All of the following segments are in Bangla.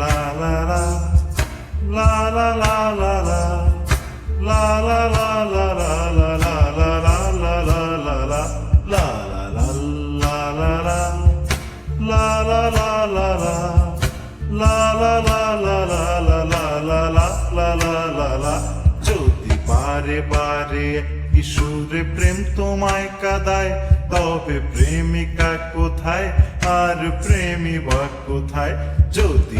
la la la la la la la la la la la la la la যদি বারে বারে কিশোরে প্রেম তোমায় কাদায় তবে প্রেমিকা কোথায় আর প্রেমী বা কোথায় যদি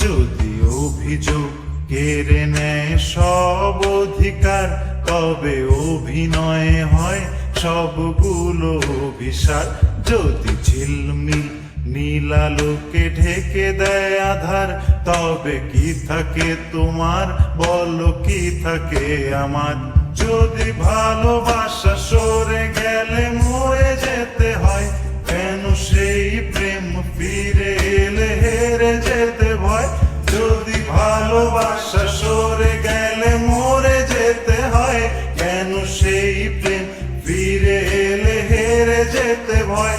যদি অভিযোগ কেড়ে নেয় সব অধিকার তবে অভিনয় হয় সবগুলো অভিসার যদি ঝিলমিল নীলালোকে ঢেকে দেয় আধার, তবে কি থাকে তোমার? বলো কি থাকে আমার? যদি ভালোবাসা সরে গেলে মরে যেতে হয়, কেন সেই প্রেম ফিরে এলে হেরে যেতে ভয়? যদি ভালোবাসা সরে গেলে মরে যেতে হয়, কেন সেই প্রেম ফিরে এলে হেরে যেতে ভয়?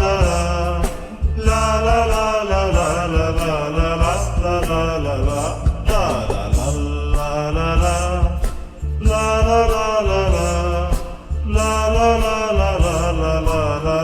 la la la.